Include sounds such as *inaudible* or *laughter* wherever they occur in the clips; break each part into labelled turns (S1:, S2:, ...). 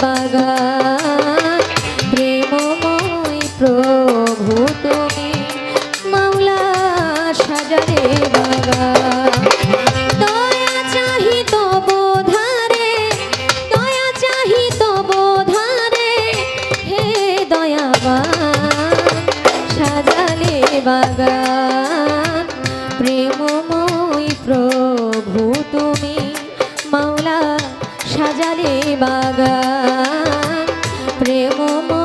S1: বাগান। প্রেমময় প্রভু তুমি মাওলা সাজালে বাগান। বাগান। প্রেমময় প্রভু তুমি মাওলা সাজালে বাগান প্রেমময়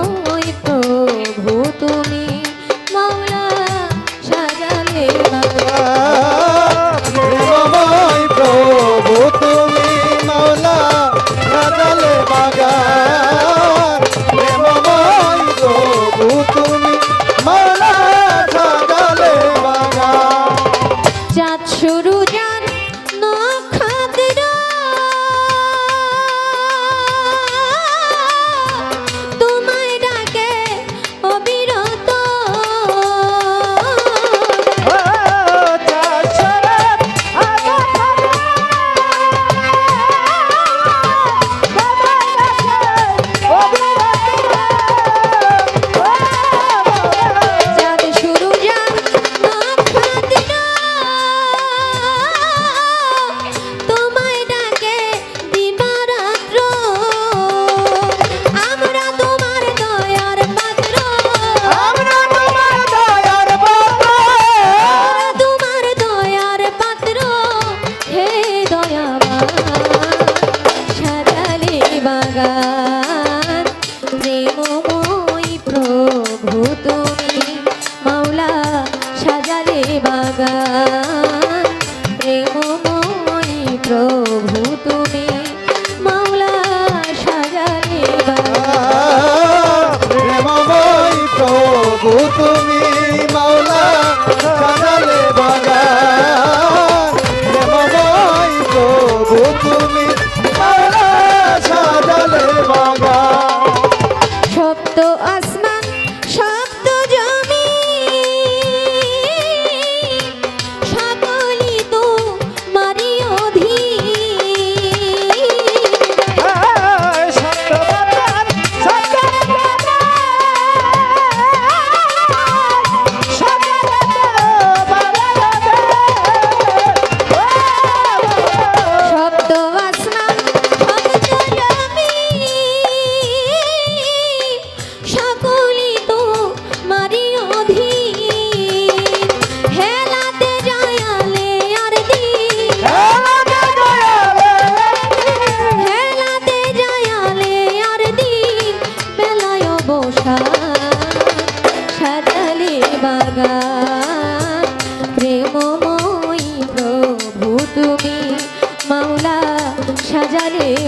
S1: দয়াবান *laughs* সাজালে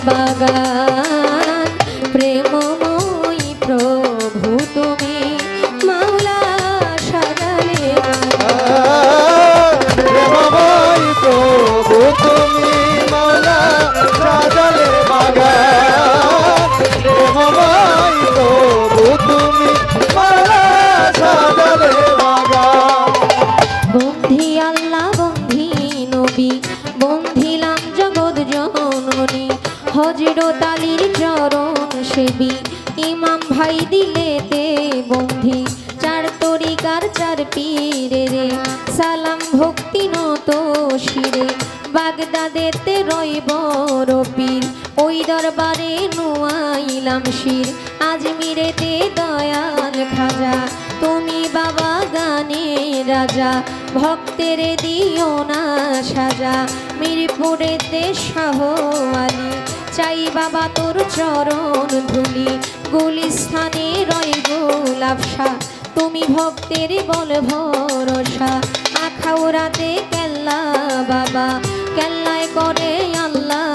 S1: বাগান প্রেমময়ী তরিকার চার পীরে রে। সালাম ভক্তি নত শিরে। বাগদাদেতে রই বড় পীর। ওই দরবারে নুয়াইলাম শির। আজমিরেতে দয়াল খাজা। তুমি বাবা গানে রাজা। ভক্তের দিও না সাজা। মিরপুরেতে শাহ আলী। চাই বাবা তোর চরণ ধুলি। গুলিস্থানে রয় গোলাপসা তুমি ভক্তের বল ভরসা। আখাউরাতে কেল্লা বাবা, কেল্লায় করে আল্লাহ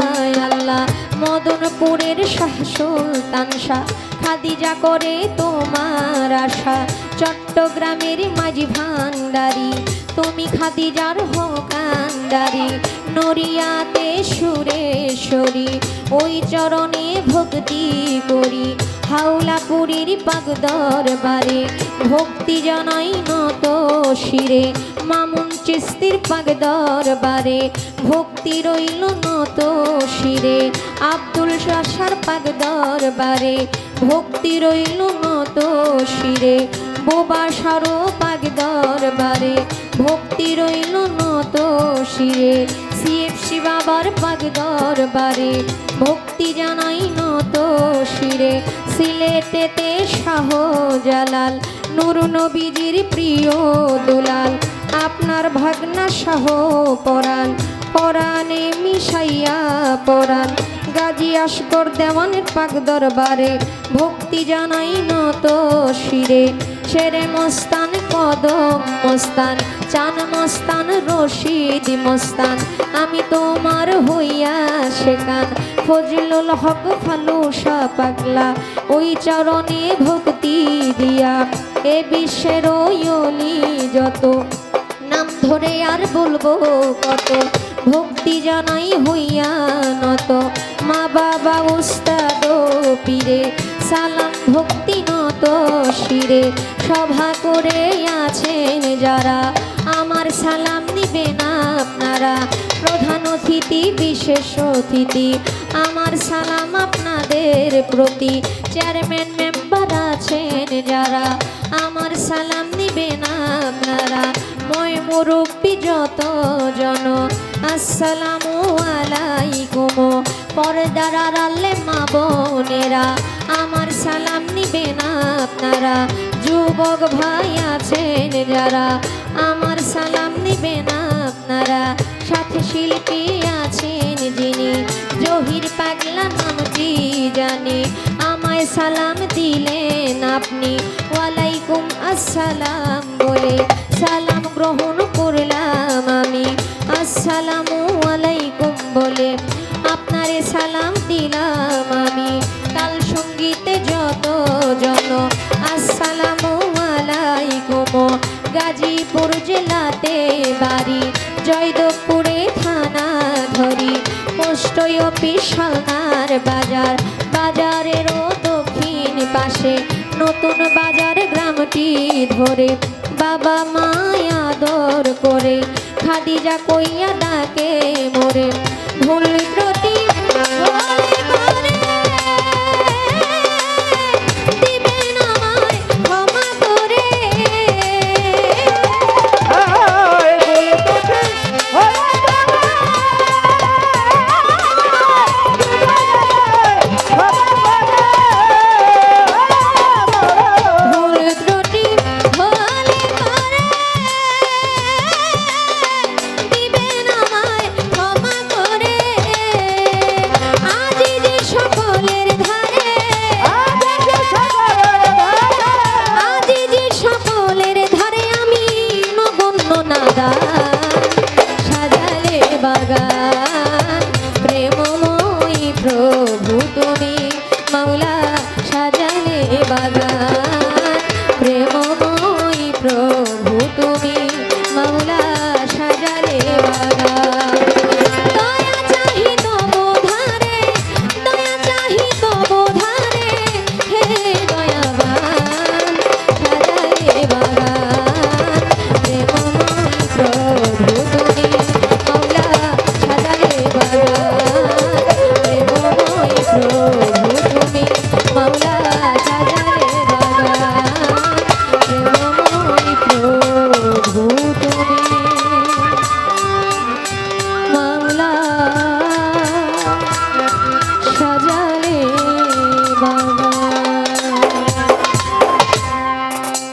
S1: আল্লাহ। মদনপুরের শাহ সুলতান শাহ, খাদিজা করে তোমার আশা। চট্টগ্রামের মাঝি ভান্ডারি, তুমি খাদিজার হকান্ডারি নরিয়াতে সুরেশ্বরী, ওই চরণে ভক্তি করি। হাওলাপুরীর পাক দরবারে ভক্তি জানাই নত শিরে। মামুন চিস্তির পাক দরবারে ভক্তি রইল নত শিরে। আব্দুল শাসার পাক দরবারে ভক্তি রইল নত শিরে। বোবা সারো পাক দরবারে ভক্তি রইল নত শিরে। সিএফসি বাবার পাক দরবারে ভক্তি জানাই নত শিরে। সিলেটেতে শাহ জালাল নূর নবীজির প্রিয় দুলাল। আপনার ভাগনা শাহ পরাণ, পরাণে মিশাইয়া পরাণ। গাজী আসকর দেওয়ানের পাক দরবারে, ভক্তি জানাই নত শিরে। শেরে মস্তান কদম মস্তান চান মস্তান, রশিদ মস্তান, আমি তোমার হইয়া শেখান ফজলুল হক ফালুসা পাগলা, ওই চরণে ভক্তি দিয়া। এ বিশ্বের ওয়লি যত, নাম ধরে আর বলব কত। ভক্তি জানাই হইয়া নত, মা বাবা উস্তাদ পীরে। সালাম ভক্তি নত শিরে, সভা করে আছেন যারা। আমার সালাম নিবেন আপনারা। প্রধান অতিথি, বিশেষ অতিথি, আমার সালাম আপনাদের প্রতি। চেয়ারম্যান মেম্বার আছেন যারা, আমার সালাম নিবেন আপনারা। মই মুরব্বী যত জন, আসসালামু আলাইকুম। পর্দার আড়ালে মা বোনেরা, আমার সালাম নিবেন আপনারা। যুবক ভাই আছেন যারা আমার সালাম নিবেন আপনারা। সাথে শিল্পী আছেন যিনি, জহির পাগলা নামটি জানি। আমায় সালাম দিলেন আপনি। ওয়ালাইকুম আসসালাম বলে সালাম গ্রহণ করলাম আমি। আসসালামু আলাইকুম বলে আপনারে সালাম দিলাম আমি। কাল সঙ্গীতে যত জন, আসসালামু আলাইকুম। গাজীপুর জেলাতে বাড়ি, জয়দেবপুরে থানা ধরি। পোস্ট অফিস সালনার বাজার, বাজারেরও দক্ষিণ পাশে। নতুন বাজার গ্রামটি ধরে, বাবা মায় আদর করে। খাদিজা কইয়া ডাকে মোরে। ভুল ত্রুটি